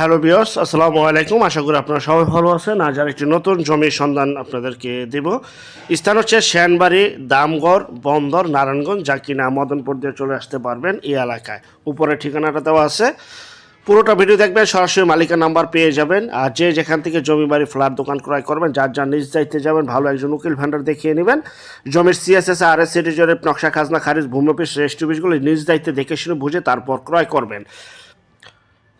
Hello বিয়স আসসালামু আলাইকুম। আশা করি আপনারা সবাই ভালো আছেন। আজ আর একটি নতুন জমির সন্ধান আপনাদেরকে দেব। স্থান হচ্ছে শ্যানবাড়ি, দামগড়, বন্দর, নারায়ণগঞ্জ, যা কিনা মদনপুর দিয়ে চলে আসতে পারবেন এই এলাকায়। উপরে ঠিকানাটা দেওয়া আছে। পুরোটা ভিডিও দেখবেন, সরাসরি মালিকের নাম্বার পেয়ে যাবেন। আর যে যেখান থেকে জমি বাড়ি, ফ্ল্যাট, দোকান ক্রয় করবেন, যার যার নিজ দায়িত্বে যাবেন, ভালো একজন উকিল ভ্যান্ডার দেখিয়ে নেবেন। জমির সিএসএস আর এস সিটি নকশা, খাজনা, খারিজ, ভূমি অফিস, রেজিস্ট্রি অফিসগুলো নিজ দায়িত্বে দেখে শুনে বুঝে তারপর ক্রয় করবেন।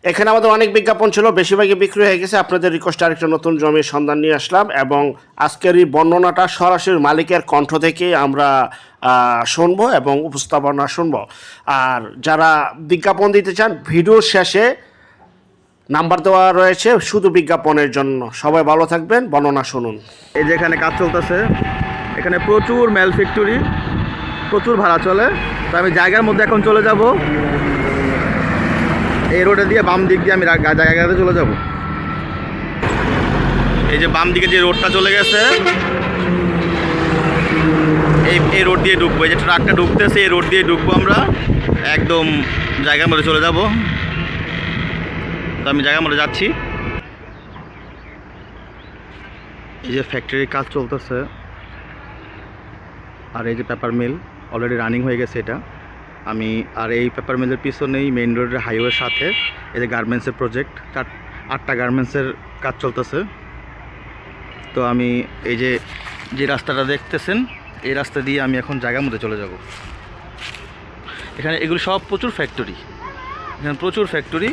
এখানে আমাদের অনেক বিজ্ঞাপন ছিল, বেশিরভাগই বিক্রি হয়ে গেছে। আপনাদের রিকোয়েস্ট আরেকটা নতুন জমির সন্ধান নিয়ে আসলাম এবং আজকের এই বর্ণনাটা সরাসরি মালিকের কণ্ঠ থেকে আমরা শুনব এবং উপস্থাপনা শুনব। আর যারা বিজ্ঞাপন দিতে চান ভিডিওর শেষে নাম্বার দেওয়া রয়েছে শুধু বিজ্ঞাপনের জন্য। সবাই ভালো থাকবেন, বর্ণনা শুনুন। এই যে এখানে কাজ চলতেছে, এখানে প্রচুর মেল ফ্যাক্টরি, প্রচুর ভাড়া চলে। তো আমি জায়গার মধ্যে এখন চলে যাব। এই রোডে দিয়ে বাম দিক দিয়ে আমি জায়গাতে চলে যাব। এই যে বাম দিকে যে রোডটা চলে গেছে, এই এই রোড দিয়ে ঢুকবো। এই যে ট্রাকটা ঢুকতেছে, এই রোড দিয়ে ঢুকবো আমরা। একদম জায়গার মধ্যে চলে যাব। তো আমি জায়গার মধ্যে যাচ্ছি। এই যে ফ্যাক্টরির কাজ চলতেছে। আর এই যে পেপার মিল অলরেডি রানিং হয়ে গেছে এটা। আমি আর এই পেপার মিলের পিছনেই মেইন রোডের হাইওয়ের সাথে এই যে গার্মেন্টসের প্রজেক্ট আটটা গার্মেন্টসের কাজ চলতেছে। তো আমি এই যে যে রাস্তাটা দেখতেছেন, এই রাস্তা দিয়ে আমি এখন জায়গার মধ্যে চলে যাব। এখানে এগুলো সব প্রচুর ফ্যাক্টরি এখানে প্রচুর ফ্যাক্টরি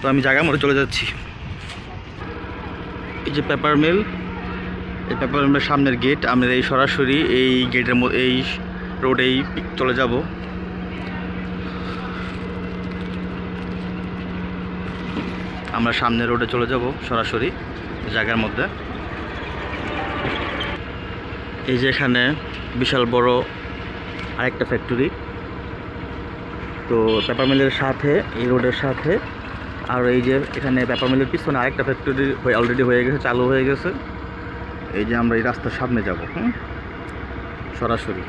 তো আমি জায়গার মধ্যে চলে যাচ্ছি। এই যে পেপার মিল এই পেপার মিলের সামনের গেট আমরা এই সরাসরি এই গেটের মধ্যে এই রোডেই চলে যাব। আমরা সামনের রোডে চলে যাব সরাসরি জায়গার মধ্যে। এই যে এখানে বিশাল বড় আরেকটা ফ্যাক্টরি তো পেপার মিলের সাথে, এই রোডের সাথে, আর এই যে এখানে পেপার মিলের পিছনে আরেকটা ফ্যাক্টরি অলরেডি হয়ে গেছে, চালু হয়ে গেছে। এই যে আমরা এই রাস্তার সামনে যাব সরাসরি।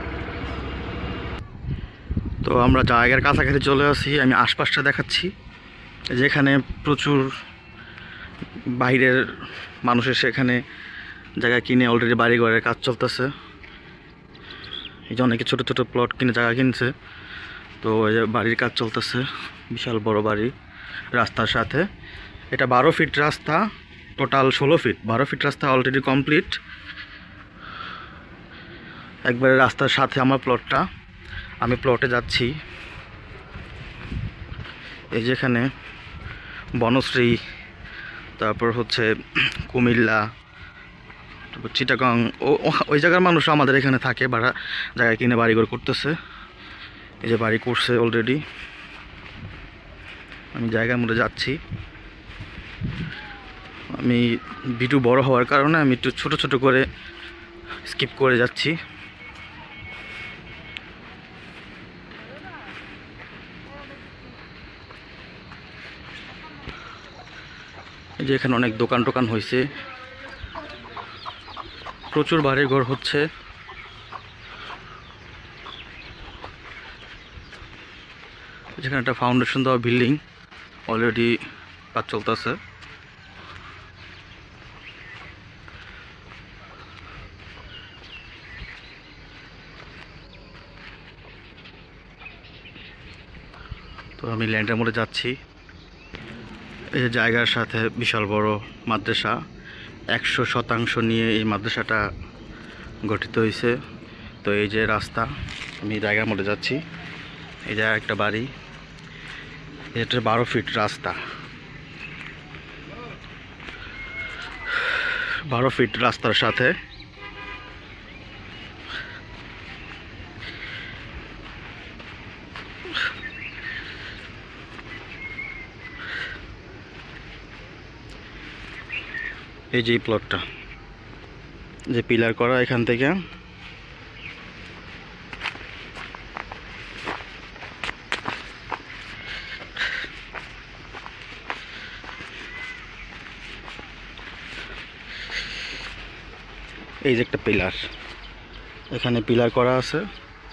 তো আমরা জায়গার কাছাকাছি চলে আসি, আমি আশপাশটা দেখাচ্ছি। যেখানে প্রচুর বাইরের মানুষ এসে এখানে জায়গা কিনে অলরেডি বাড়ি ঘরের কাজ চলতেছে। এই যে অনেকে ছোটো ছোটো প্লট কিনে জায়গা কিনছে। তো এই যে বাড়ির কাজ চলতেছে, বিশাল বড় বাড়ি রাস্তার সাথে। এটা বারো ফিট রাস্তা টোটাল ষোলো ফিট বারো ফিট রাস্তা অলরেডি কমপ্লিট একবারে রাস্তার সাথে আমার প্লটটা আমি প্লটে যাচ্ছি। এই যেখানে বনশ্রী, তারপর হচ্ছে কুমিল্লা, তারপর চিটাগাং, ও ওই জায়গার মানুষ আমাদের এখানে থাকে ভাড়া জায়গায় কিনে বাড়িঘর করতেছে। এই যে বাড়ি করছে অলরেডি আমি জায়গার মধ্যে যাচ্ছি। আমি ভিডিও বড় হওয়ার কারণে আমি একটু ছোট ছোট করে স্কিপ করে যাচ্ছি। যে এখানে অনেক দোকান টোকান হয়েছে প্রচুর বাড়ি ঘর হচ্ছে। যেখানে একটা ফাউন্ডেশন দেওয়া বিল্ডিং অলরেডি কাজ চলতেছে। তো আমি ল্যান্ডের মধ্যে যাচ্ছি। এই যে জায়গার সাথে বিশাল বড় মাদ্রাসা, একশো শতাংশ নিয়ে এই মাদ্রাসাটা গঠিত হয়েছে। তো এই যে রাস্তা, আমি জায়গার মধ্যে যাচ্ছি। এই যে একটা বাড়ি, এটা বারো ফিট রাস্তা। বারো ফিট রাস্তার সাথে এই যে প্লটটা যে পিলার করা এখান থেকে। এই যে একটা পিলার এখানে পিলার করা আছে,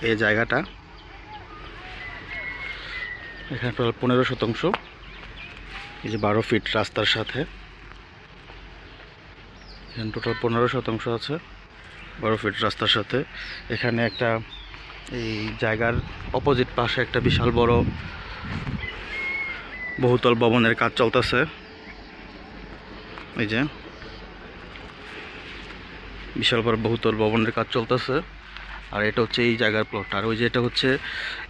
এই জায়গাটা। এখানে পনেরো শতাংশ, এই যে বারো ফিট রাস্তার সাথে। এখানে টোটাল পনেরো শতাংশ আছে বারো ফিট রাস্তার সাথে। এখানে একটা এই জায়গার অপোজিট পাশে একটা বিশাল বড় বহুতল ভবনের কাজ চলতেছে। এই যে বিশাল বড় বহুতল ভবনের কাজ চলতেছে। আর এটা হচ্ছে এই জায়গার প্লট আর ওই যে এটা হচ্ছে,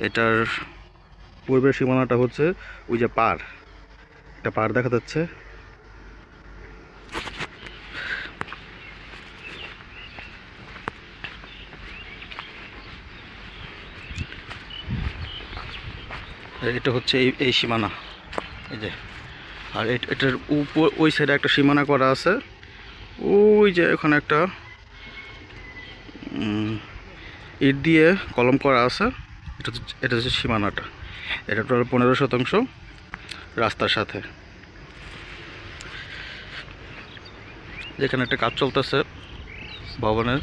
এটার পূর্বের সীমানাটা হচ্ছে ওই যে পার একটা পার দেখা যাচ্ছে। এটা হচ্ছে এই এই সীমানা। এই যে। আর এট- এটার উপর ওই সাইডে একটা সীমানা করা আছে। ওই যে ওখানে একটা ইট দিয়ে কলম করা আছে। এটা এটা হচ্ছে সীমানাটা। এটা টোটাল পনেরো শতাংশ রাস্তার সাথে। যেখানে একটা কাজ চলতেছে ভবনের।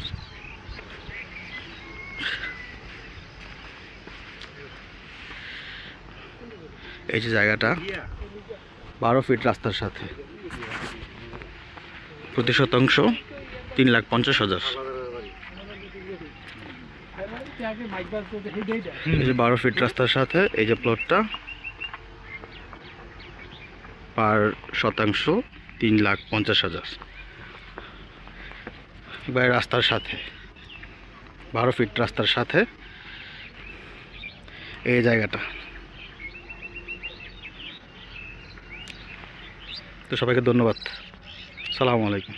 এই যে জায়গাটা। বারো ফিট রাস্তার সাথে। প্রতি শতাংশ তিন লাখ পঞ্চাশ হাজার। এই যে বারো ফিট রাস্তার সাথে এই যে প্লটটা পার শতাংশ তিন লাখ পঞ্চাশ হাজার। এবার রাস্তার সাথে, বারো ফিট রাস্তার সাথে এই জায়গাটা। সবাইকে ধন্যবাদ। সালামু আলাইকুম।